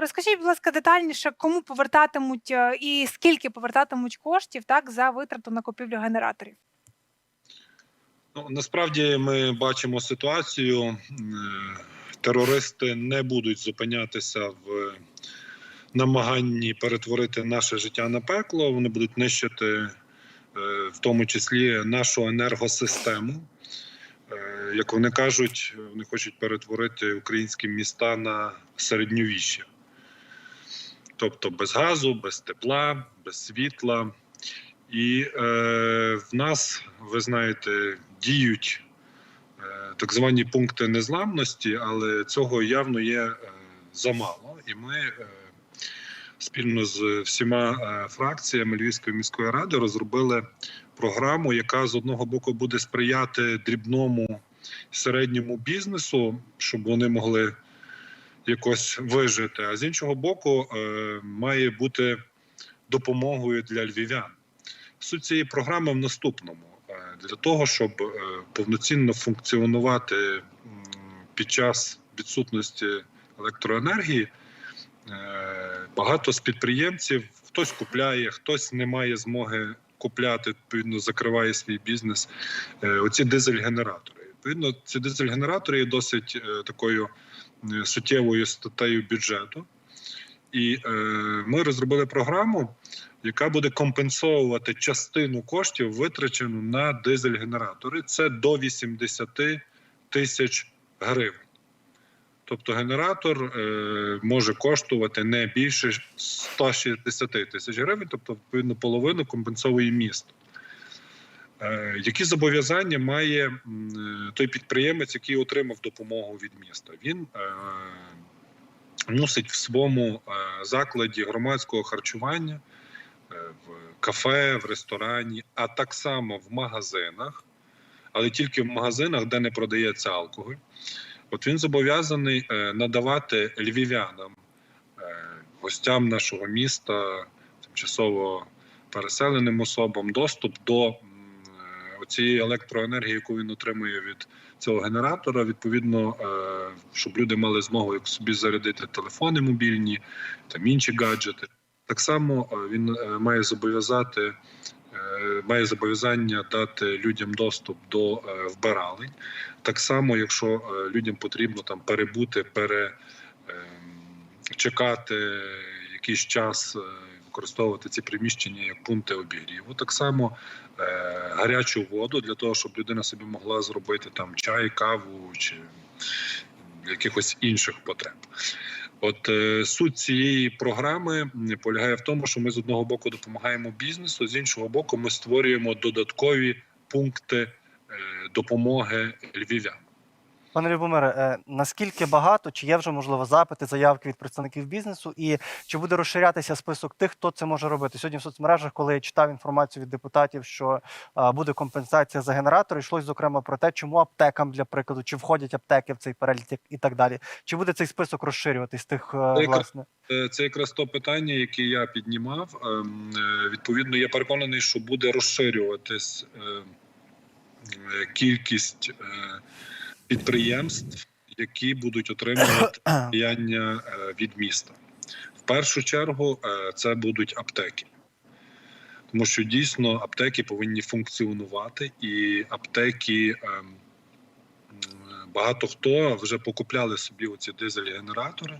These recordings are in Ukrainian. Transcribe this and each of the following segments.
Розкажіть, будь ласка, детальніше, кому повертатимуть е, і скільки повертатимуть коштів так за витрату на купівлю генераторів? Ну, насправді ми бачимо ситуацію. е, Терористи не будуть зупинятися в намаганні перетворити наше життя на пекло. Вони будуть нищити, е, в тому числі, нашу енергосистему. Як вони кажуть, вони хочуть перетворити українські міста на середньовіще. Тобто без газу, без тепла, без світла. І е, в нас, ви знаєте, діють е, так звані пункти незламності, але цього явно є е, замало. І ми е, спільно з всіма е, фракціями Львівської міської ради розробили програму, яка з одного боку буде сприяти дрібному середньому бізнесу, щоб вони могли якось вижити. А з іншого боку, е, має бути допомогою для львів'ян. Суть цієї програми в наступному: Е, для того, щоб е, повноцінно функціонувати під час відсутності електроенергії, багато з підприємців хтось купляє, хтось не має змоги купляти, відповідно, закриває свій бізнес. Оці дизель-генератори. Відповідно, ці дизель-генератори є досить такою суттєвою статтею бюджету. І е, ми розробили програму, яка буде компенсовувати частину коштів, витрачену на дизель-генератори. Це до 80 тисяч гривень. Тобто генератор е, може коштувати не більше 160 тисяч гривень, тобто, відповідно, половину компенсовує місто. Е, які зобов'язання має е, той підприємець, який отримав допомогу від міста? Він е, мусить в своєму е, закладі громадського харчування, е, в кафе, в ресторані, а так само в магазинах, але тільки в магазинах, де не продається алкоголь. От він зобов'язаний е, надавати львів'янам, е, гостям нашого міста, тимчасово переселеним особам доступ до е, цієї електроенергії, яку він отримує від цього генератора. Відповідно, е, щоб люди мали змогу як собі зарядити телефони мобільні, там інші гаджети. Так само е, він е, має зобов'язати. Має зобов'язання дати людям доступ до вбиралень. Так само, якщо людям потрібно там перебути, пере, ем, якийсь час, використовувати ці приміщення як пункти обігріву. Так само гарячу воду для того, щоб людина собі могла зробити там чай, каву чи якихось інших потреб. От е, суть цієї програми полягає в тому, що ми з одного боку допомагаємо бізнесу, з іншого боку, ми створюємо додаткові пункти е, допомоги львів'янам. Пане Любомире, е, наскільки багато, чи є вже можливо запити, заявки від представників бізнесу, і чи буде розширятися список тих, хто це може робити? Сьогодні в соцмережах, коли я читав інформацію від депутатів, що буде компенсація за генератор, йшлось зокрема про те, чому аптекам для прикладу, чи входять аптеки в цей перелік і так далі. Чи буде цей список розширюватись тих е, Це власне? Е, Це якраз то питання, яке я піднімав. Ем, Відповідно, я переконаний, що буде розширюватись кількість підприємств, які будуть отримувати сприяння е, від міста. В першу чергу е, це будуть аптеки. Тому що дійсно аптеки повинні функціонувати, і аптеки ем, багато хто вже покупляли собі оці дизель-генератори,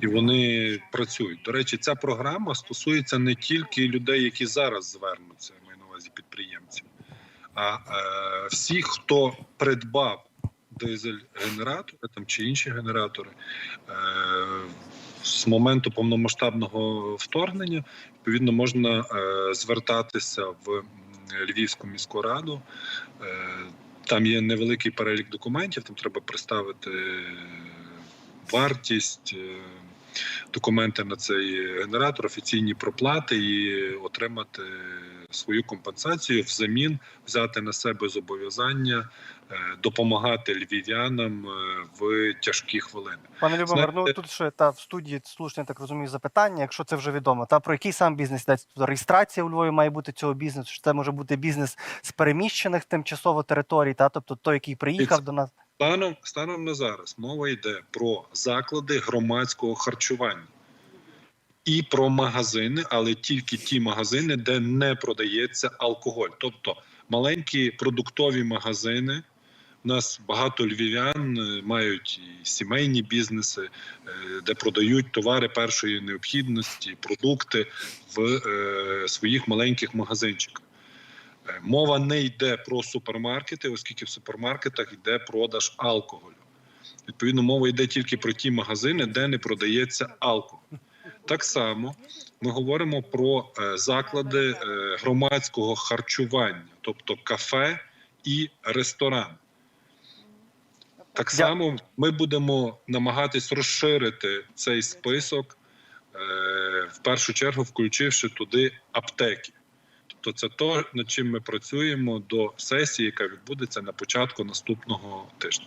і вони працюють. До речі, ця програма стосується не тільки людей, які зараз звернуться, маю на увазі підприємців, а е, всіх, хто придбав дизель-генератори там чи інші генератори. Е, з моменту повномасштабного вторгнення відповідно можна е, звертатися в Львівську міську раду. Е, там є невеликий перелік документів, там треба представити вартість, е, документи на цей генератор, офіційні проплати і отримати свою компенсацію взамін взяти на себе зобов'язання е, допомагати львів'янам е, в тяжкі хвилини. Пане Любомир, ну тут ще та в студії слушне, так розумію, запитання, якщо це вже відомо. Та про який сам бізнес йдеться? Реєстрація у Львові має бути цього бізнесу? Чи це може бути бізнес з переміщених тимчасово територій, та тобто той, який приїхав Це- до нас? Станом станом на зараз мова йде про заклади громадського харчування. і про магазини, але тільки ті магазини, де не продається алкоголь, тобто маленькі продуктові магазини. У нас багато львів'ян е, мають і сімейні бізнеси, е, де продають товари першої необхідності, продукти в е, своїх маленьких магазинчиках. Е, Мова не йде про супермаркети, оскільки в супермаркетах йде продаж алкоголю. Відповідно, мова йде тільки про ті магазини, де не продається алкоголь. Так само ми говоримо про е, заклади е, громадського харчування, тобто кафе і ресторан. Так само ми будемо намагатись розширити цей список, в першу чергу включивши туди аптеки. Тобто, це то, над чим ми працюємо до сесії, яка відбудеться на початку наступного тижня.